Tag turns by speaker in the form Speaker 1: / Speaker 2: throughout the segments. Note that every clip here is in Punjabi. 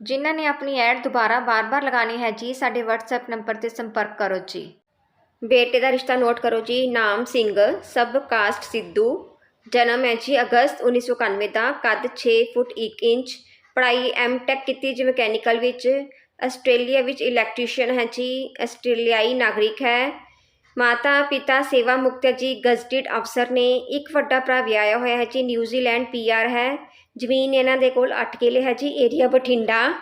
Speaker 1: ਜਿਨ੍ਹਾਂ ਨੇ ਆਪਣੀ ਐਡ ਦੁਬਾਰਾ ਬਾਰ-ਬਾਰ ਲਗਾਣੀ ਹੈ ਜੀ, ਸਾਡੇ WhatsApp ਨੰਬਰ ਤੇ ਸੰਪਰਕ ਕਰੋ ਜੀ। ਬੇਟੇ ਦਾ ਰਿਸ਼ਤਾ ਨੋਟ ਕਰੋ ਜੀ, ਨਾਮ ਸਿੰਘ ਸਬ ਕਾਸਟ ਸਿੱਧੂ, ਜਨਮ ਹੈ ਜੀ ਅਗਸਤ 1991 ਦਾ, ਕੱਦ 6 ਫੁੱਟ 1 ਇੰਚ, ਪੜ੍ਹਾਈ ਟੈਕ ਕੀਤੀ ਜੀ ਮਕੈਨੀਕਲ ਵਿੱਚ, ਆਸਟ੍ਰੇਲੀਆ ਵਿੱਚ ਇਲੈਕਟ੍ਰੀਸ਼ੀਅਨ ਹੈ ਜੀ, ਆਸਟ੍ਰੇਲੀਆਈ ਨਾਗਰਿਕ ਹੈ। ਮਾਤਾ ਪਿਤਾ ਸੇਵਾ ਮੁਕਤ ਹੈ ਜੀ, ਗਜ਼ਟਿਡ ਅਫਸਰ ਨੇ, ਇੱਕ ਵੱਡਾ ਭਰਾ ਵਿਆਹਿਆ ਹੋਇਆ ਹੈ ਜੀ, ਨਿਊਜ਼ੀਲੈਂਡ ਪੀਆਰ ਹੈ। ਜ਼ਮੀਨ ਇਹਨਾਂ ਦੇ ਕੋਲ 8 ਕਿੱਲੇ ਹੈ ਜੀ ਏਰੀਆ ਬਠਿੰਡਾ।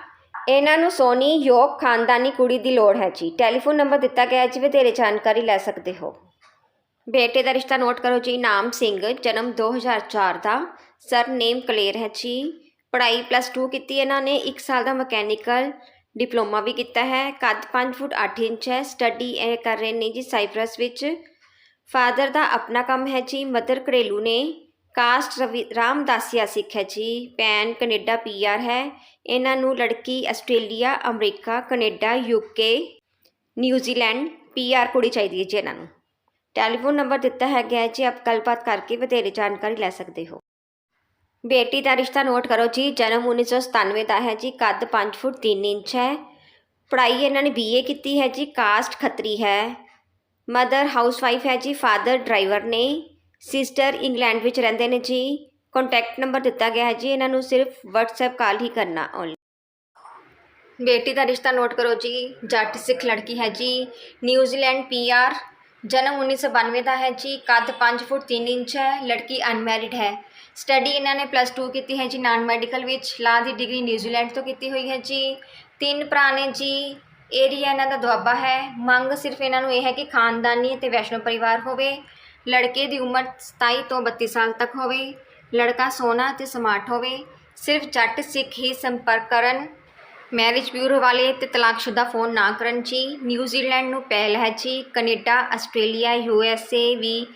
Speaker 1: ਇਹਨਾਂ ਨੂੰ ਸੋਨੀ, ਯੋਗ, ਖਾਨਦਾਨੀ ਕੁੜੀ ਦੀ ਲੋੜ ਹੈ ਜੀ। ਟੈਲੀਫੋਨ ਨੰਬਰ ਦਿੱਤਾ ਗਿਆ ਹੈ ਜੀ, ਵਧੇਰੇ ਜਾਣਕਾਰੀ ਲੈ ਸਕਦੇ ਹੋ। ਬੇਟੇ ਦਾ ਰਿਸ਼ਤਾ ਨੋਟ ਕਰੋ ਜੀ, ਨਾਮ ਸਿੰਘ, ਜਨਮ 2004 ਦਾ। ਸਰ ਨੇਮ ਕਲੇਰ ਹੈ ਜੀ। ਪੜ੍ਹਾਈ ਪਲੱਸ 2 ਕੀਤੀ ਇਹਨਾਂ ਨੇ 1 ਸਾਲ ਦਾ ਮਕੈਨੀਕਲ ਡਿਪਲੋਮਾ ਵੀ ਕੀਤਾ ਹੈ। ਕੱਦ 5 ਫੁੱਟ 8 ਇੰਚ ਹੈ ਸਟੱਡੀ ਇਹ ਕਰ ਰਹੇ ਨੇ ਜੀ ਸਾਈਪਰਸ ਵਿੱਚ। ਫਾਦਰ ਦਾ ਆਪਣਾ ਕੰਮ ਹੈ ਜੀ ਮਦਰ ਘਰੇਲੂ ਨੇ। ਕਾਸਟ ਰਵੀ, ਰਾਮਦਾਸੀਆ ਸਿੱਖ ਹੈ ਜੀ ਭੈਣ ਕੈਨੇਡਾ ਪੀਆਰ ਹੈ। ਇਹਨਾਂ ਨੂੰ ਲੜਕੀ Australia, America, Canada UK New Zealand PR ਕੁੜੀ ਚਾਹੀਦੀ ਹੈ ਜੀ ਇਹਨਾਂ ਨੂੰ। ਟੈਲੀਫੋਨ ਨੰਬਰ ਦਿੱਤਾ ਹੈਗਾ ਹੈ ਜੀ, ਆਪ ਗੱਲਬਾਤ ਕਰਕੇ ਵਧੇਰੇ ਜਾਣਕਾਰੀ ਲੈ ਸਕਦੇ ਹੋ। ਬੇਟੀ ਦਾ ਰਿਸ਼ਤਾ ਨੋਟ ਕਰੋ ਜੀ, ਜਨਮ 1997 ਦਾ ਹੈ ਜੀ, ਕੱਦ 5 ਫੁੱਟ 3 ਇੰਚ ਹੈ। ਪੜ੍ਹਾਈ ਇਹਨਾਂ ਨੇ ਬੀਏ ਕੀਤੀ ਹੈ ਜੀ, ਕਾਸਟ ਖੱਤਰੀ ਹੈ। ਮਦਰ ਹਾਊਸਵਾਈਫ ਹੈ ਜੀ, ਫਾਦਰ ਡਰਾਈਵਰ ਨੇ। ਸਿਸਟਰ ਇੰਗਲੈਂਡ ਵਿੱਚ ਰਹਿੰਦੇ ਨੇ ਜੀ। ਕੰਟੈਕਟ ਨੰਬਰ ਦਿੱਤਾ ਗਿਆ ਹੈ ਜੀ, ਇਹਨਾਂ ਨੂੰ ਸਿਰਫ WhatsApp ਕਾਲ ਹੀ ਕਰਨਾ ਓਨਲੀ ਬੇਟੀ ਦਾ ਰਿਸ਼ਤਾ ਨੋਟ ਕਰੋ ਜੀ, ਜੱਟ ਸਿੱਖ ਲੜਕੀ ਹੈ ਜੀ। ਨਿਊਜ਼ੀਲੈਂਡ ਪੀਆਰ ਜਨਮ 1992 ਦਾ ਹੈ ਜੀ, ਕੱਦ 5 ਫੁੱਟ 3 ਇੰਚ ਹੈ, ਲੜਕੀ ਅਨਮੈਰਿਡ ਹੈ। ਸਟੱਡੀ ਇਹਨਾਂ ਨੇ ਪਲੱਸ 2 ਕੀਤੀ ਹੈ ਜੀ ਨਾਨ ਮੈਡੀਕਲ ਵਿੱਚ। ਲਾ ਦੀ ਡਿਗਰੀ ਨਿਊਜ਼ੀਲੈਂਡ ਤੋਂ ਕੀਤੀ ਹੋਈ ਹੈ ਜੀ। ਤਿੰਨ ਭਰਾ ਨੇ ਜੀ ਏਰੀਆ ਇਹਨਾਂ ਦਾ ਦੁਆਬਾ ਹੈ। ਮੰਗ ਸਿਰਫ ਇਹਨਾਂ ਨੂੰ ਇਹ ਹੈ ਕਿ ਖਾਨਦਾਨੀ ਅਤੇ ਵੈਸ਼ਨੋ ਪਰਿਵਾਰ ਹੋਵੇ। ਲੜਕੇ ਦੀ ਉਮਰ 27 ਤੋਂ 32 ਸਾਲ ਤੱਕ ਹੋਵੇ, ਲੜਕਾ ਸੋਹਣਾ ਅਤੇ ਸਮਾਰਟ ਹੋਵੇ, ਸਿਰਫ ਜੱਟ ਸਿੱਖ ਹੀ ਸੰਪਰਕ ਕਰਨ। ਮੈਰਿਜ ਬਿਊਰੋ ਵਾਲੇ ਤੇ ਤਲਾਕਸ਼ੁਦਾ ਫੋਨ ਨਾ ਕਰਨ ਜੀ। ਨਿਊਜ਼ੀਲੈਂਡ ਨੂੰ ਪਹਿਲ ਹੈ ਜੀ। Canada, Australia, U S A ਵੀ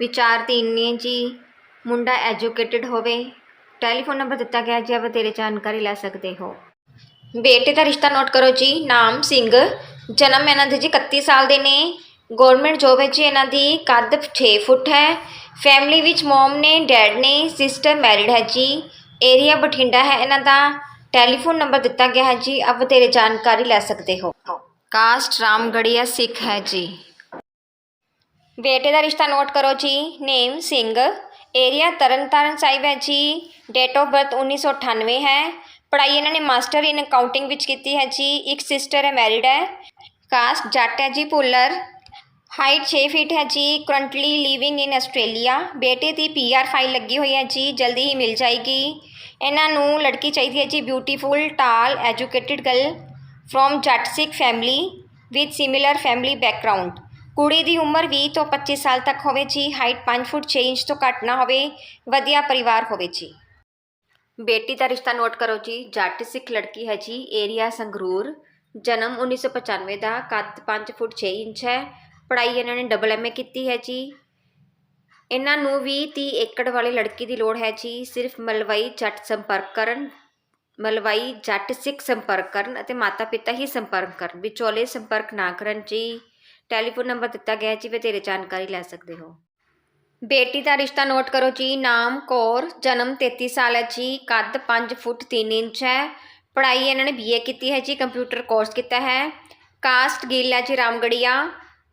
Speaker 1: ਵਿਚਾਰਧੀਨ ਨੇ ਜੀ। ਮੁੰਡਾ ਐਜੂਕੇਟਿਡ ਹੋਵੇ। ਟੈਲੀਫੋਨ ਨੰਬਰ ਦਿੱਤਾ ਗਿਆ ਜੀ ਵਧੇਰੇ ਜਾਣਕਾਰੀ ਲੈ ਸਕਦੇ ਹੋ। ਬੇਟੇ ਦਾ ਰਿਸ਼ਤਾ ਨੋਟ ਕਰੋ ਜੀ। ਨਾਮ ਸਿੰਘ। ਜਨਮ ਇਹਨਾਂ ਦੇ ਜੀ 31 ਸਾਲ ਦੇ ਨੇ। ਗਵਰਨਮੈਂਟ ਜੋਬ ਹੈ ਜੀ ਇਹਨਾਂ ਦੀ ਕੱਦ 6 ਫੁੱਟ ਹੈ। ਫੈਮਿਲੀ ਵਿੱਚ ਮਮ ਨੇ ਡੈਡ ਨੇ ਸਿਸਟਰ ਮੈਰਿਡ ਹੈ ਜੀ। ਏਰੀਆ ਬਠਿੰਡਾ ਹੈ। ਇਹਨਾਂ ਦਾ ਟੈਲੀਫੋਨ ਨੰਬਰ ਦਿੱਤਾ ਗਿਆ ਹੈ ਜੀ। ਆਪ ਵਧੇਰੇ ਜਾਣਕਾਰੀ ਲੈ ਸਕਦੇ ਹੋ। ਕਾਸਟ ਰਾਮਗੜੀਆ ਸਿੱਖ ਹੈ ਜੀ। ਬੇਟੇ ਦਾ ਰਿਸ਼ਤਾ ਨੋਟ ਕਰੋ ਜੀ। ਨੇਮ ਸਿੰਘ। ਏਰੀਆ ਤਰਨਤਾਰਨ ਸਾਹਿਬ ਹੈ ਜੀ। ਡੇਟ ਆਫ ਬਰਥ 1998 ਹੈ। ਪੜ੍ਹਾਈ ਇਹਨਾਂ ਨੇ ਮਾਸਟਰ ਇਨ ਅਕਾਊਂਟਿੰਗ ਵਿੱਚ ਕੀਤੀ ਹੈ ਜੀ। ਇੱਕ ਸਿਸਟਰ ਹੈ ਮੈਰਿਡ ਹੈ। ਕਾਸਟ ਜੱਟ ਹੈ ਜੀ ਪੁੱਲਰ ਹਾਈਟ 6 ਫੀਟ ਹੈ ਜੀ ਕਰੰਟਲੀ ਲਿਵਿੰਗ ਇਨ ਆਸਟ੍ਰੇਲੀਆ ਬੇਟੇ ਦੀ ਪੀਆਰ ਫਾਈਲ ਲੱਗੀ ਹੋਈ ਹੈ ਜੀ, ਜਲਦੀ ਹੀ ਮਿਲ ਜਾਏਗੀ। ਇਹਨਾਂ ਨੂੰ ਲੜਕੀ ਚਾਹੀਦੀ ਹੈ ਜੀ beautiful tall educated girl from Jatt Sikh family with similar family background ਕੁੜੀ ਦੀ ਉਮਰ 20 ਤੋਂ 25 ਸਾਲ ਤੱਕ ਹੋਵੇ ਜੀ ਹਾਈਟ 5 ਫੁੱਟ 6 ਇੰਚ ਤੋਂ ਘੱਟ ਨਾ ਹੋਵੇ, ਵਧੀਆ ਪਰਿਵਾਰ ਹੋਵੇ ਜੀ। ਬੇਟੀ ਦਾ ਰਿਸ਼ਤਾ ਨੋਟ ਕਰੋ ਜੀ ਜੱਟ ਸਿੱਖ ਲੜਕੀ ਹੈ ਜੀ ਏਰੀਆ ਸੰਗਰੂਰ। ਜਨਮ 1995 ਦਾ, ਕੱਦ 5 ਫੁੱਟ 6 ਇੰਚ ਹੈ। ਪੜ੍ਹਾਈ ਇਹਨਾਂ ਨੇ ਡਬਲ ਐਮਏ ਕੀਤੀ ਹੈ ਜੀ। ਇਹਨਾਂ ਨੂੰ ਵੀ 30 ਏਕੜ ਵਾਲੀ ਲੜਕੀ ਦੀ ਲੋੜ ਹੈ ਜੀ, ਸਿਰਫ ਮਲਵਈ ਜੱਟ ਸੰਪਰਕ ਕਰਨ, ਮਲਵਈ ਜੱਟ ਸਿੱਖ ਸੰਪਰਕ ਕਰਨ ਅਤੇ ਮਾਤਾ ਪਿਤਾ ਹੀ ਸੰਪਰਕ ਕਰਨ, ਵਿਚੋਲੇ ਸੰਪਰਕ ਨਾ ਕਰਨ ਜੀ। ਟੈਲੀਫੋਨ ਨੰਬਰ ਦਿੱਤਾ ਗਿਆ ਜੀ, ਵਧੇਰੇ ਜਾਣਕਾਰੀ ਲੈ ਸਕਦੇ ਹੋ। ਬੇਟੀ ਦਾ ਰਿਸ਼ਤਾ ਨੋਟ ਕਰੋ ਜੀ, ਨਾਮ ਕੌਰ, ਜਨਮ 33 ਸਾਲ ਹੈ ਜੀ, ਕੱਦ 5 ਫੁੱਟ 3 ਇੰਚ ਹੈ। ਪੜ੍ਹਾਈ ਇਹਨਾਂ ਨੇ ਬੀਏ ਕੀਤੀ ਹੈ ਜੀ, ਕੰਪਿਊਟਰ ਕੋਰਸ ਕੀਤਾ ਹੈ। ਕਾਸਟ ਗਿੱਲ ਹੈ ਜੀ ਰਾਮਗੜੀਆ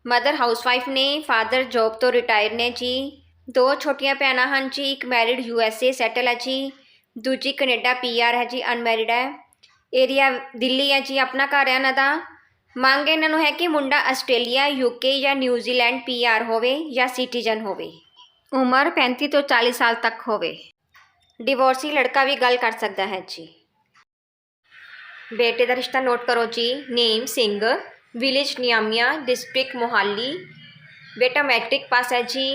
Speaker 1: ਮਦਰ ਹਾਊਸਵਾਈਫ ਨੇ, ਫਾਦਰ ਜੌਬ ਤੋਂ ਰਿਟਾਇਰ ਨੇ ਜੀ। ਦੋ ਛੋਟੀਆਂ ਭੈਣਾਂ ਹਨ ਜੀ, ਇੱਕ married U S A settle ਹੈ ਜੀ, ਦੂਜੀ ਕੈਨੇਡਾ ਪੀਆਰ ਹੈ ਜੀ, ਅਨਮੈਰਿਡ ਹੈ। ਏਰੀਆ ਦਿੱਲੀ ਹੈ ਜੀ, ਆਪਣਾ ਘਰ ਹੈ ਇਹਨਾਂ ਦਾ। ਮੰਗ ਇਹਨਾਂ ਨੂੰ ਹੈ ਕਿ ਮੁੰਡਾ ਆਸਟ੍ਰੇਲੀਆ ਯੂਕੇ ਜਾਂ ਨਿਊਜ਼ੀਲੈਂਡ ਪੀ ਆਰ ਹੋਵੇ ਜਾਂ ਸਿਟੀਜ਼ਨ ਹੋਵੇ। ਉਮਰ 35 ਤੋਂ 40 ਸਾਲ ਤੱਕ ਹੋਵੇ। ਡਿਵੋਰਸੀ ਲੜਕਾ ਵੀ ਗੱਲ ਕਰ ਸਕਦਾ ਹੈ ਜੀ। ਬੇਟੇ ਦਾ ਰਿਸ਼ਤਾ ਨੋਟ ਕਰੋ ਜੀ, name Singh. Village ਨਿਆਮੀਆ district Mohali ਬੇਟਾ ਮੈਟ੍ਰਿਕ ਪਾਸ ਹੈ ਜੀ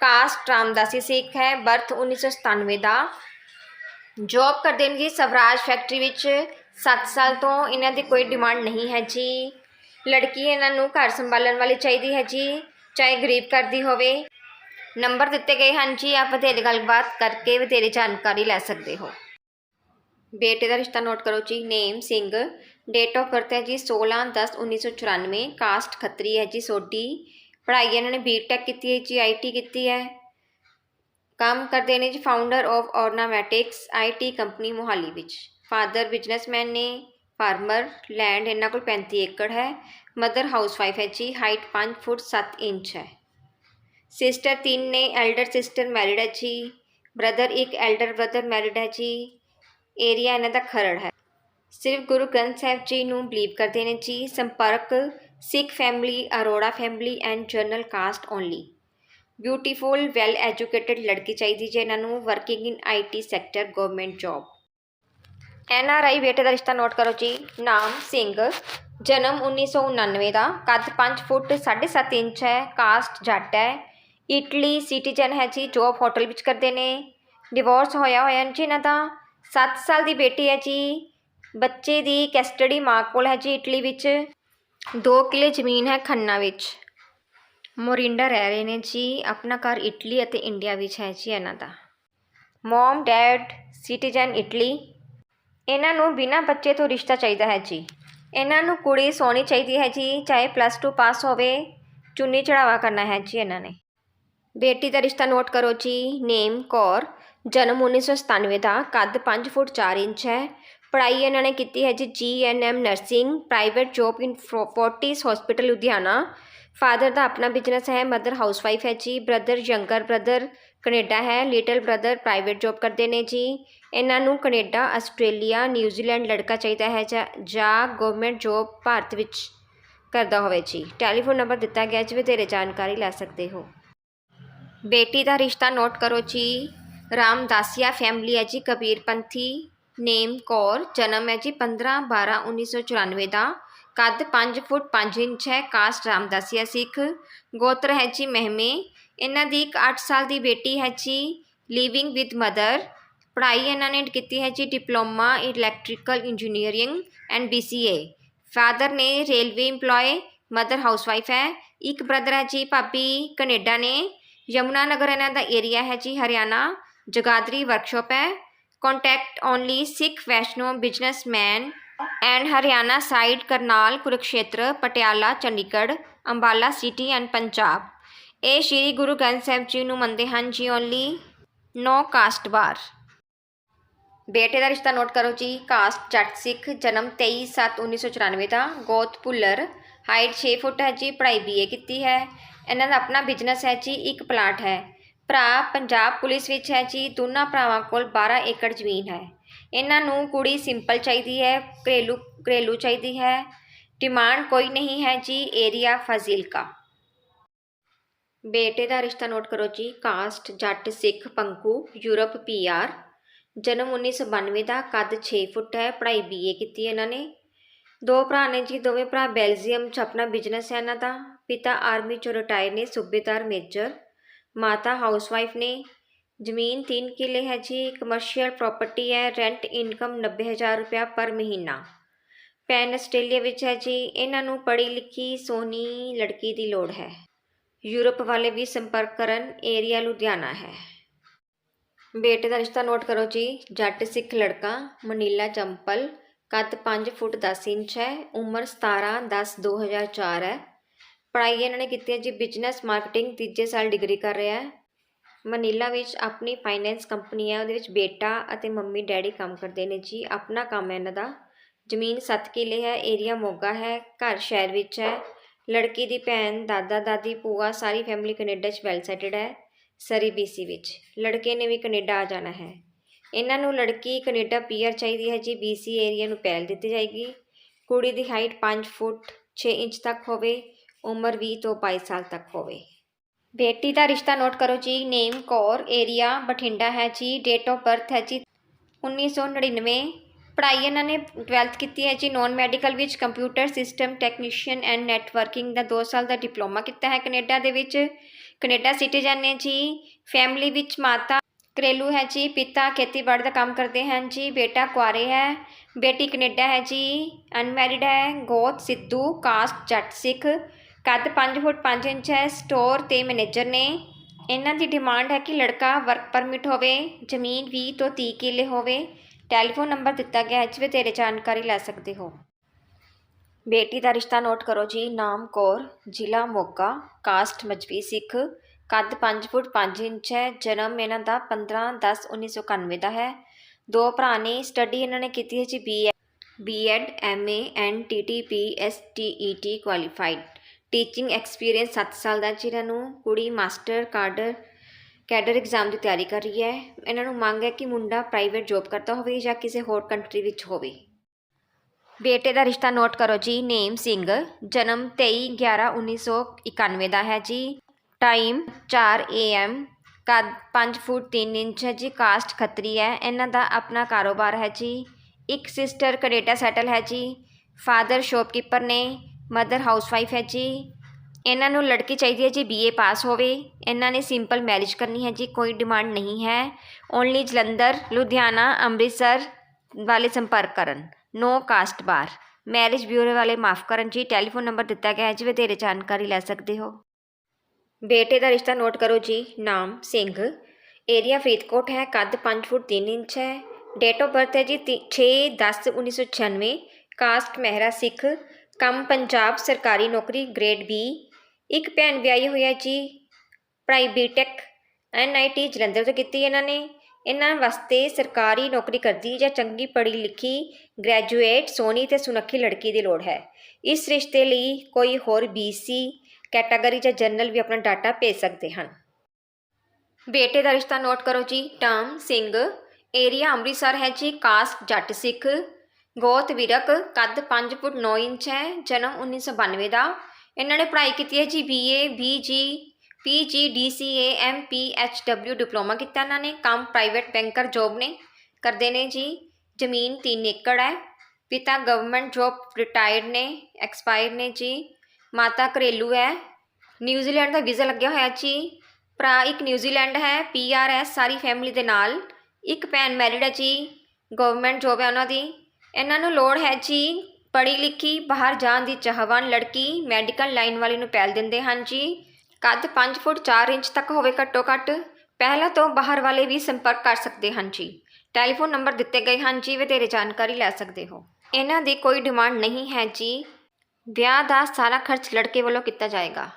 Speaker 1: ਕਾਸਟ ਰਾਮਦਾਸੀ ਸਿੱਖ ਹੈ ਬਰਥ 1997 ਦਾ ਜੌਬ ਕਰਦੇ ਨੇ ਜੀ ਸਵਰਾਜ ਫੈਕਟਰੀ ਵਿੱਚ 7 ਸਾਲ ਤੋਂ ਇਹਨਾਂ ਦੀ ਕੋਈ ਡਿਮਾਂਡ ਨਹੀਂ ਹੈ ਜੀ ਲੜਕੀ ਇਹਨਾਂ ਨੂੰ ਘਰ ਸੰਭਾਲਣ ਵਾਲੀ ਚਾਹੀਦੀ ਹੈ ਜੀ ਚਾਹੇ ਗਰੀਬ ਘਰ ਦੀ ਹੋਵੇ ਨੰਬਰ ਦਿੱਤੇ ਗਏ ਹਨ ਜੀ ਆਪ ਵਧੇਰੇ ਗੱਲਬਾਤ ਕਰਕੇ ਵਧੇਰੇ ਜਾਣਕਾਰੀ ਲੈ ਸਕਦੇ ਹੋ ਬੇਟੇ ਦਾ ਰਿਸ਼ਤਾ ਨੋਟ ਕਰੋ ਜੀ name Singh date of birth ਹੈ ਜੀ 16 10 1994 ਕਾਸਟ ਖੱਤਰੀ ਹੈ ਜੀ ਸੋਢੀ। ਪੜ੍ਹਾਈ ਇਹਨਾਂ ਨੇ ਬੀਟੈਕ ਕੀਤੀ ਹੈ ਜੀ ਆਈਟੀ ਕੀਤੀ ਹੈ। ਕੰਮ ਕਰਦੇ ਨੇ ਜੀ founder of Ornamatics IT company Mohali ਵਿੱਚ। ਫਾਦਰ ਬਿਜ਼ਨਸਮੈਨ ਨੇ ਫਾਰਮਰ ਲੈਂਡ ਇਹਨਾਂ ਕੋਲ 35 ਏਕੜ ਹੈ। ਮਦਰ ਹਾਊਸਵਾਈਫ ਹੈ ਜੀ ਹਾਈਟ 5 ਫੁੱਟ 7 ਇੰਚ ਹੈ। ਸਿਸਟਰ ਤਿੰਨ ਨੇ ਐਲਡਰ ਸਿਸਟਰ ਮੈਰਿਡ ਹੈ ਜੀ। ਬ੍ਰਦਰ ਇੱਕ ਐਲਡਰ ਬ੍ਰਦਰ ਮੈਰਿਡ ਹੈ ਜੀ। ਏਰੀਆ ਇਹਨਾਂ ਦਾ ਖਰੜ ਹੈ। ਸਿਰਫ ਗੁਰੂ ਗ੍ਰੰਥ ਸਾਹਿਬ ਜੀ ਨੂੰ ਬਲੀਵ ਕਰਦੇ ਨੇ ਜੀ, ਸੰਪਰਕ, Sikh family Arora family and general caste only beautiful well educated ਲੜਕੀ ਚਾਹੀਦੀ ਜੇ ਇਹਨਾਂ ਨੂੰ working in IT sector government job N R I ਬੇਟੇ ਦਾ ਰਿਸ਼ਤਾ ਨੋਟ ਕਰੋ ਜੀ, ਨਾਮ ਸਿੰਘ, ਜਨਮ 1999 ਦਾ, ਕੱਦ 5 ਫੁੱਟ 7.5 ਇੰਚ ਹੈ ਕਾਸਟ ਜੱਟ ਹੈ। ਇਟਲੀ ਸਿਟੀਜ਼ਨ ਹੈ ਜੀ ਜੋਬ ਹੋਟਲ ਵਿੱਚ ਕਰਦੇ ਨੇ। ਡਿਵੋਰਸ ਹੋਇਆ ਹੋਇਆ ਜੀ ਇਹਨਾਂ ਦਾ 7 ਸਾਲ ਦੀ ਬੇਟੀ ਹੈ ਜੀ। ਬੱਚੇ ਦੀ ਕਸਟਡੀ ਮਾਂ ਕੋਲ ਹੈ ਜੀ ਇਟਲੀ ਵਿੱਚ। 2 ਕਿਲੇ ਜ਼ਮੀਨ ਹੈ ਖੰਨਾ ਵਿੱਚ। ਮੋਰਿੰਡਾ ਰਹਿ ਰਹੇ ਨੇ ਜੀ। ਆਪਣਾ ਘਰ ਇਟਲੀ ਅਤੇ ਇੰਡੀਆ ਵਿੱਚ ਹੈ ਜੀ ਇਹਨਾਂ ਦਾ। Mom, dad, citizen Italy. ਇਹਨਾਂ ਨੂੰ ਬਿਨਾਂ ਬੱਚੇ ਤੋਂ ਰਿਸ਼ਤਾ ਚਾਹੀਦਾ ਹੈ ਜੀ। ਇਹਨਾਂ ਨੂੰ ਕੁੜੀ ਸੋਹਣੀ ਚਾਹੀਦੀ ਹੈ ਜੀ। ਚਾਹੇ ਪਲੱਸ 2 ਪਾਸ ਹੋਵੇ, ਚੁੰਨੀ ਚੜਾਵਾ ਕਰਨਾ ਹੈ ਜੀ ਇਹਨਾਂ ਨੇ। ਬੇਟੀ ਦਾ ਰਿਸ਼ਤਾ ਨੋਟ ਕਰੋ ਜੀ। ਨੇਮ ਕੌਰ। ਜਨਮ 1997 ਦਾ। ਕੱਦ 5 ਫੁੱਟ 4 ਇੰਚ ਹੈ। ਪੜ੍ਹਾਈ ਇਹਨਾਂ ਨੇ ਕੀਤੀ ਹੈ ਜੀ G N M nursing private job in Fortis hospital Ludhiana. Father ਦਾ ਆਪਣਾ ਬਿਜ਼ਨਸ ਹੈ ਮਦਰ ਹਾਊਸਵਾਈਫ ਹੈ ਜੀ। ਬ੍ਰਦਰ ਯੰਗਰ ਬ੍ਰਦਰ ਕੈਨੇਡਾ ਹੈ ਲਿਟਲ ਬ੍ਰਦਰ ਪ੍ਰਾਈਵੇਟ ਜੋਬ ਕਰਦੇ ਨੇ ਜੀ। ਇਹਨਾਂ ਨੂੰ ਕੈਨੇਡਾ, ਆਸਟ੍ਰੇਲੀਆ ਨਿਊਜ਼ੀਲੈਂਡ ਲੜਕਾ ਚਾਹੀਦਾ ਹੈ ਜਾਂ ਜਾਂ ਗਵਰਨਮੈਂਟ ਜੋਬ ਭਾਰਤ ਵਿੱਚ ਕਰਦਾ ਹੋਵੇ ਜੀ। ਟੈਲੀਫੋਨ ਨੰਬਰ ਦਿੱਤਾ ਗਿਆ ਜੀ ਵਧੇਰੇ ਜਾਣਕਾਰੀ ਲੈ ਸਕਦੇ ਹੋ। ਬੇਟੀ ਦਾ ਰਿਸ਼ਤਾ ਨੋਟ ਕਰੋ ਜੀ। ਰਾਮਦਾਸੀਆ ਫੈਮਿਲੀ ਹੈ ਜੀ, ਕਬੀਰਪੰਥੀ। ਨੇਮ ਕੌਰ, ਜਨਮ ਹੈ ਜੀ 15 12 1994 ਦਾ, ਕੱਦ 5 ਫੁੱਟ 5 ਇੰਚ ਹੈ, ਕਾਸਟ ਰਾਮਦਾਸੀਆ ਸਿੱਖ, ਗੋਤਰ ਹੈ ਜੀ ਮਹਿਮੇ, ਇਹਨਾਂ ਦੀ ਇੱਕ 8 ਸਾਲ ਦੀ ਬੇਟੀ ਹੈ ਜੀ ਲਿਵਿੰਗ ਵਿਦ ਮਦਰ ਪੜ੍ਹਾਈ ਇਹਨਾਂ ਨੇ ਕੀਤੀ ਹੈ ਜੀ diploma electrical engineering and BCA father ਨੇ ਰੇਲਵੇ EMPLOYE ਮਦਰ ਹਾਊਸਵਾਈਫ ਹੈ, ਇੱਕ ਬ੍ਰਦਰ ਹੈ ਜੀ ਭਾਬੀ ਕੈਨੇਡਾ ਨੇ, ਯਮੁਨਾ ਨਗਰ ਇਹਨਾਂ ਦਾ ਏਰੀਆ ਹੈ ਜੀ ਹਰਿਆਣਾ, ਜਗਾਦਰੀ ਵਰਕਸ਼ਾਪ ਹੈ contact only Sikh Vaishno businessman and Haryana side Karnal Kurukshetra Patiala Chandigarh Ambala city and Punjab ਇਹ ਸ਼੍ਰੀ ਗੁਰੂ ਗ੍ਰੰਥ ਸਾਹਿਬ ਜੀ ਨੂੰ ਮੰਨਦੇ ਹਨ ਜੀ ਓਨਲੀ ਨੋ ਕਾਸਟ ਬਾਰ ਬੇਟੇ ਦਾ ਰਿਸ਼ਤਾ ਨੋਟ ਕਰੋ ਜੀ ਕਾਸਟ ਜੱਟ ਸਿੱਖ ਜਨਮ 23/7/1994 ਦਾ ਗੋਤ ਭੁੱਲਰ ਹਾਈਟ 6 ਫੁੱਟ ਹੈ ਜੀ ਪੜ੍ਹਾਈ ਬੀਏ ਕੀਤੀ ਹੈ। ਇਹਨਾਂ ਦਾ ਆਪਣਾ ਬਿਜ਼ਨਸ ਹੈ ਜੀ ਇੱਕ ਪਲਾਟ ਹੈ ਭਰਾ ਪੰਜਾਬ ਪੁਲਿਸ ਵਿੱਚ ਹੈ ਜੀ। ਦੋਨਾਂ ਭਰਾਵਾਂ ਕੋਲ 12 ਏਕੜ ਜ਼ਮੀਨ ਹੈ। ਇਹਨਾਂ ਨੂੰ ਕੁੜੀ ਸਿੰਪਲ ਚਾਹੀਦੀ ਹੈ, ਘਰੇਲੂ ਘਰੇਲੂ ਚਾਹੀਦੀ ਹੈ। ਡਿਮਾਂਡ ਕੋਈ ਨਹੀਂ ਹੈ ਜੀ ਏਰੀਆ ਫਾਜ਼ਿਲਕਾ। ਬੇਟੇ ਦਾ ਰਿਸ਼ਤਾ ਨੋਟ ਕਰੋ ਜੀ। ਕਾਸਟ ਜੱਟ ਸਿੱਖ ਪੰਕੂ, ਯੂਰਪ ਪੀਆਰ ਜਨਮ 1992 ਦਾ, ਕੱਦ 6 ਫੁੱਟ ਹੈ। ਪੜ੍ਹਾਈ ਬੀਏ ਕੀਤੀ ਇਹਨਾਂ ਨੇ। ਦੋ ਭਰਾ ਨੇ ਜੀ, ਦੋਵੇਂ ਭਰਾ ਬੈਲਜੀਅਮ 'ਚ ਆਪਣਾ ਬਿਜ਼ਨਸ ਹੈ ਇਹਨਾਂ ਦਾ। ਪਿਤਾ ਆਰਮੀ 'ਚੋਂ ਰਿਟਾਇਰ ਨੇ, ਸੂਬੇਦਾਰ ਮੇਜਰ ਮਾਤਾ ਹਾਊਸਵਾਈਫ ਨੇ ਜ਼ਮੀਨ 3 ਕਿੱਲੇ ਹੈ ਜੀ ਕਮਰਸ਼ੀਅਲ ਪ੍ਰਾਪਰਟੀ ਹੈ ਰੈਂਟ ਇਨਕਮ 90000 ਰੁਪਇਆ ਪਰ ਮਹੀਨਾ। ਪੈਨ ਆਸਟ੍ਰੇਲੀਆ ਵਿੱਚ ਹੈ ਜੀ, ਇਹਨਾਂ ਨੂੰ ਪੜ੍ਹੀ ਲਿਖੀ ਸੋਹਣੀ ਲੜਕੀ ਦੀ ਲੋੜ ਹੈ। ਯੂਰਪ ਵਾਲੇ ਵੀ ਸੰਪਰਕ ਕਰਨ ਏਰੀਆ ਲੁਧਿਆਣਾ ਹੈ। ਬੇਟੇ ਦਾ ਰਿਸ਼ਤਾ ਨੋਟ ਕਰੋ ਜੀ, ਜੱਟ ਸਿੱਖ ਲੜਕਾ, ਮਨੀਲਾ ਚੰਪਲ, ਕੱਦ 5 ਫੁੱਟ 10 ਇੰਚ ਹੈ, ਉਮਰ 17 10 2004 ਹੈ। ਪੜ੍ਹਾਈ ਇਹਨਾਂ ਨੇ ਕੀਤੀ ਹੈ ਜੀ ਬਿਜ਼ਨਸ ਮਾਰਕੀਟਿੰਗ ਤੀਜੇ ਸਾਲ ਡਿਗਰੀ ਕਰ ਰਿਹਾ ਹੈ। ਮਨੀਲਾ ਵਿੱਚ ਆਪਣੀ ਫਾਈਨੈਂਸ ਕੰਪਨੀ ਹੈ, ਉਹਦੇ ਵਿੱਚ ਬੇਟਾ ਅਤੇ ਮੰਮੀ ਡੈਡੀ ਕੰਮ ਕਰਦੇ ਨੇ ਜੀ। ਆਪਣਾ ਕੰਮ ਹੈ ਇਹਨਾਂ ਦਾ। ਜ਼ਮੀਨ 7 ਕਿੱਲੇ ਹੈ ਏਰੀਆ ਮੋਗਾ ਹੈ, ਘਰ ਸ਼ਹਿਰ ਵਿੱਚ ਹੈ। ਲੜਕੀ ਦੀ ਭੈਣ, ਦਾਦਾ, ਦਾਦੀ, ਭੂਆ ਸਾਰੀ ਫੈਮਿਲੀ ਕੈਨੇਡਾ 'ਚ ਵੈਲ ਸੈਟਡ ਹੈ, ਸਰੀ BC ਵਿੱਚ। ਲੜਕੇ ਨੇ ਵੀ ਕੈਨੇਡਾ ਆ ਜਾਣਾ ਹੈ। ਇਹਨਾਂ ਨੂੰ ਲੜਕੀ ਕੈਨੇਡਾ ਪੀਆਰ ਚਾਹੀਦੀ ਹੈ ਜੀ। BC ਏਰੀਆ ਨੂੰ ਪਹਿਲ ਦਿੱਤੀ ਜਾਏਗੀ। ਕੁੜੀ ਦੀ ਹਾਈਟ 5 ਫੁੱਟ 6 ਇੰਚ ਤੱਕ ਹੋਵੇ। ਉਮਰ 20 ਤੋਂ 22 ਸਾਲ ਤੱਕ ਹੋਵੇ। ਬੇਟੀ ਦਾ ਰਿਸ਼ਤਾ ਨੋਟ ਕਰੋ ਜੀ, ਨੇਮ, ਕੌਰ, ਏਰੀਆ, ਬਠਿੰਡਾ ਹੈ ਜੀ ਡੇਟ ਆਫ ਬਰਥ ਹੈ ਜੀ 1999 ਪੜ੍ਹਾਈ ਇਹਨਾਂ ਨੇ 12th ਕੀਤੀ ਹੈ ਜੀ ਨੌਨ ਮੈਡੀਕਲ ਵਿੱਚ computer system technician and networking ਦਾ 2 ਸਾਲ ਦਾ ਡਿਪਲੋਮਾ ਕੀਤਾ ਹੈ ਕੈਨੇਡਾ ਦੇ ਵਿੱਚ। ਕੈਨੇਡਾ ਸਿਟੀਜ਼ਨ ਨੇ ਜੀ ਫੈਮਿਲੀ ਵਿੱਚ ਮਾਤਾ ਘਰੇਲੂ ਹੈ ਜੀ, ਪਿਤਾ ਖੇਤੀਬਾੜੀ ਦਾ ਕੰਮ ਕਰਦੇ ਹਨ ਜੀ, ਬੇਟਾ ਕੁਆਰੇ ਹੈ, ਬੇਟੀ ਕੈਨੇਡਾ ਹੈ ਜੀ ਅਨਮੈਰਿਡ ਹੈ, ਗੋਤ, ਸਿੱਧੂ, ਕਾਸਟ, ਜੱਟ, ਸਿੱਖ। ਕੱਦ 5 ਫੁੱਟ 5 ਇੰਚ ਹੈ, ਸਟੋਰ ਤੇ ਮੈਨੇਜਰ ਨੇ। ਇਹਨਾਂ ਦੀ ਡਿਮਾਂਡ ਹੈ ਕਿ ਲੜਕਾ ਵਰਕ ਪਰਮਿਟ ਹੋਵੇ, ਜ਼ਮੀਨ 20 ਤੋਂ 30 ਕਿੱਲੇ ਹੋਵੇ। ਟੈਲੀਫੋਨ ਨੰਬਰ ਦਿੱਤਾ ਗਿਆ ਹੈ ਜਿਵੇਂ ਤੇਰੇ ਜਾਣਕਾਰੀ ਲੈ ਸਕਦੇ ਹੋ। ਬੇਟੀ ਦਾ ਰਿਸ਼ਤਾ ਨੋਟ ਕਰੋ ਜੀ, ਨਾਮ ਕੌਰ, ਜ਼ਿਲ੍ਹਾ ਮੋਗਾ, ਕਾਸਟ ਮਜਬੀ ਸਿੱਖ। ਕੱਦ 5 ਫੁੱਟ 5 ਇੰਚ ਹੈ, ਜਨਮ ਇਹਨਾਂ ਦਾ 15 10 1991 ਦਾ ਹੈ। ਦੋ ਭਰਾ ਨੇ, ਸਟੱਡੀ ਇਹਨਾਂ ਨੇ ਕੀਤੀ ਹੈ ਜੀ, B BEd MA and TTP STET qualified. Teaching experience 7 ਸਾਲ ਦਾ ਜੀ ਇਹਨਾਂ ਨੂੰ ਕੁੜੀ ਮਾਸਟਰ, ਕਾਡਰ, ਕੈਡਰ ਐਗਜ਼ਾਮ ਦੀ ਤਿਆਰੀ ਕਰ ਰਹੀ ਹੈ। ਇਹਨਾਂ ਨੂੰ ਮੰਗ ਹੈ ਕਿ ਮੁੰਡਾ ਪ੍ਰਾਈਵੇਟ ਜੌਬ ਕਰਦਾ ਹੋਵੇ ਜਾਂ ਕਿਸੇ ਹੋਰ ਕੰਟਰੀ ਵਿੱਚ ਹੋਵੇ। ਬੇਟੇ ਦਾ ਰਿਸ਼ਤਾ ਨੋਟ ਕਰੋ ਜੀ, ਨੇਮ ਸਿੰਘ, ਜਨਮ 23 11 1991 ਦਾ ਹੈ ਜੀ। ਟਾਈਮ 4 AM ਕੱਦ 5 ਫੁੱਟ 3 ਇੰਚ ਹੈ ਜੀ ਕਾਸਟ ਖੱਤਰੀ ਹੈ। ਇਹਨਾਂ ਦਾ ਆਪਣਾ ਕਾਰੋਬਾਰ ਹੈ ਜੀ। ਇੱਕ ਸਿਸਟਰ ਕੈਨੇਡਾ ਸੈਟਲ ਹੈ ਜੀ। ਫਾਦਰ ਸ਼ੌਪਕੀਪਰ ਨੇ ਮਦਰ ਹਾਊਸਵਾਈਫ ਹੈ ਜੀ। ਇਹਨਾਂ ਨੂੰ ਲੜਕੀ ਚਾਹੀਦੀ ਹੈ ਜੀ ਬੀਏ ਪਾਸ ਹੋਵੇ। ਇਹਨਾਂ ਨੇ ਸਿੰਪਲ ਮੈਰਿਜ ਕਰਨੀ ਹੈ ਜੀ, ਕੋਈ ਡਿਮਾਂਡ ਨਹੀਂ ਹੈ। ਓਨਲੀ ਜਲੰਧਰ, ਲੁਧਿਆਣਾ, ਅੰਮ੍ਰਿਤਸਰ ਵਾਲੇ ਸੰਪਰਕ ਕਰਨ। No caste bar marriage bureau ਵਾਲੇ ਮਾਫ ਕਰਨ ਜੀ। ਟੈਲੀਫੋਨ ਨੰਬਰ ਦਿੱਤਾ ਗਿਆ ਹੈ ਜੀ, ਵਧੇਰੇ ਜਾਣਕਾਰੀ ਲੈ ਸਕਦੇ ਹੋ। ਬੇਟੇ ਦਾ ਰਿਸ਼ਤਾ ਨੋਟ ਕਰੋ ਜੀ। ਨਾਮ ਸਿੰਘ। ਏਰੀਆ ਫਰੀਦਕੋਟ ਹੈ। ਕੱਦ 5 ਫੁੱਟ 3 ਇੰਚ ਹੈ। ਡੇਟ ਆਫ ਬਰਥ ਹੈ ਜੀ 6 10 1996 ਕਾਸਟ ਮਹਿਰਾ ਸਿੱਖ। ਕੰਮ ਪੰਜਾਬ ਸਰਕਾਰੀ ਨੌਕਰੀ ਗ੍ਰੇਡ ਬੀ। ਇੱਕ ਭੈਣ ਵਿਆਹੀ ਹੋਈ ਹੈ ਜੀ ਪੜ੍ਹਾਈ ਬੀਟੈਕ ਐਨਆਈਟੀ ਜਲੰਧਰ ਤੋਂ ਕੀਤੀ ਇਹਨਾਂ ਨੇ। ਇਹਨਾਂ ਵਾਸਤੇ ਸਰਕਾਰੀ ਨੌਕਰੀ ਕਰਦੀ ਜਾਂ ਚੰਗੀ ਪੜ੍ਹੀ ਲਿਖੀ ਗ੍ਰੈਜੂਏਟ, ਸੋਹਣੀ ਤੇ ਸੁਨੱਖੀ ਲੜਕੀ ਦੀ ਲੋੜ ਹੈ। ਇਸ ਰਿਸ਼ਤੇ ਲਈ ਕੋਈ ਹੋਰ ਬੀਸੀ ਕੈਟਾਗਰੀ ਜਾਂ ਜਨਰਲ ਵੀ ਆਪਣਾ ਡਾਟਾ ਭੇਜ ਸਕਦੇ ਹਨ। ਬੇਟੇ ਦਾ ਰਿਸ਼ਤਾ ਨੋਟ ਕਰੋ ਜੀ ਟਰਮ ਸਿੰਘ। ਏਰੀਆ ਅੰਮ੍ਰਿਤਸਰ ਹੈ ਜੀ, ਕਾਸਟ ਜੱਟ ਸਿੱਖ। ਗੋਤ ਵਿਰਕ, ਕੱਦ 5 ਫੁੱਟ 9 ਇੰਚ ਹੈ, ਜਨਮ 1992 ਦਾ। ਇਹਨਾਂ ਨੇ ਪੜ੍ਹਾਈ ਕੀਤੀ ਹੈ ਜੀ BA BG PG DCA MPHW diploma ਕੀਤਾ ਇਹਨਾਂ ਨੇ। ਕੰਮ ਪ੍ਰਾਈਵੇਟ ਬੈਂਕਰ ਜੋਬ ਨੇ ਕਰਦੇ ਨੇ ਜੀ। ਜ਼ਮੀਨ 3 ਏਕੜ ਹੈ। ਪਿਤਾ ਗਵਰਨਮੈਂਟ ਜੋਬ ਰਿਟਾਇਰਡ ਨੇ ਐਕਸਪਾਇਰ ਨੇ ਜੀ। ਮਾਤਾ ਘਰੇਲੂ ਹੈ। ਨਿਊਜ਼ੀਲੈਂਡ ਦਾ ਵੀਜ਼ਾ ਲੱਗਿਆ ਹੋਇਆ ਜੀ। ਭਰਾ ਇੱਕ ਨਿਊਜ਼ੀਲੈਂਡ ਹੈ ਪੀਆਰ ਹੈ ਸਾਰੀ ਫੈਮਿਲੀ ਦੇ ਨਾਲ। ਇੱਕ ਭੈਣ ਮੈਰਿਡ ਹੈ ਜੀ। ਗਵਰਨਮੈਂਟ ਜੋਬ ਹੈ ਉਹਨਾਂ ਦੀ। ਇਹਨਾਂ ਨੂੰ ਲੋੜ ਹੈ ਜੀ। ਪੜ੍ਹੀ ਲਿਖੀ, ਬਾਹਰ ਜਾਣ ਦੀ ਚਾਹਵਾਨ ਲੜਕੀ ਮੈਡੀਕਲ ਲਾਈਨ ਵਾਲੀ ਨੂੰ ਪਹਿਲ ਦਿੰਦੇ ਹਨ ਜੀ। ਕੱਦ 5 ਫੁੱਟ 4 ਇੰਚ ਤੱਕ ਹੋਵੇ ਘੱਟੋ ਘੱਟ, ਪਹਿਲਾਂ ਤੋਂ ਬਾਹਰ ਵਾਲੇ ਵੀ ਸੰਪਰਕ ਕਰ ਸਕਦੇ ਹਨ ਜੀ। ਟੈਲੀਫੋਨ ਨੰਬਰ ਦਿੱਤੇ ਗਏ ਹਨ ਜੀ ਵਧੇਰੇ ਜਾਣਕਾਰੀ ਲੈ ਸਕਦੇ ਹੋ। ਇਹਨਾਂ ਦੀ ਕੋਈ ਡਿਮਾਂਡ ਨਹੀਂ ਹੈ ਜੀ। ਵਿਆਹ ਦਾ ਸਾਰਾ ਖਰਚ ਲੜਕੇ ਵੱਲੋਂ ਕੀਤਾ ਜਾਏਗਾ।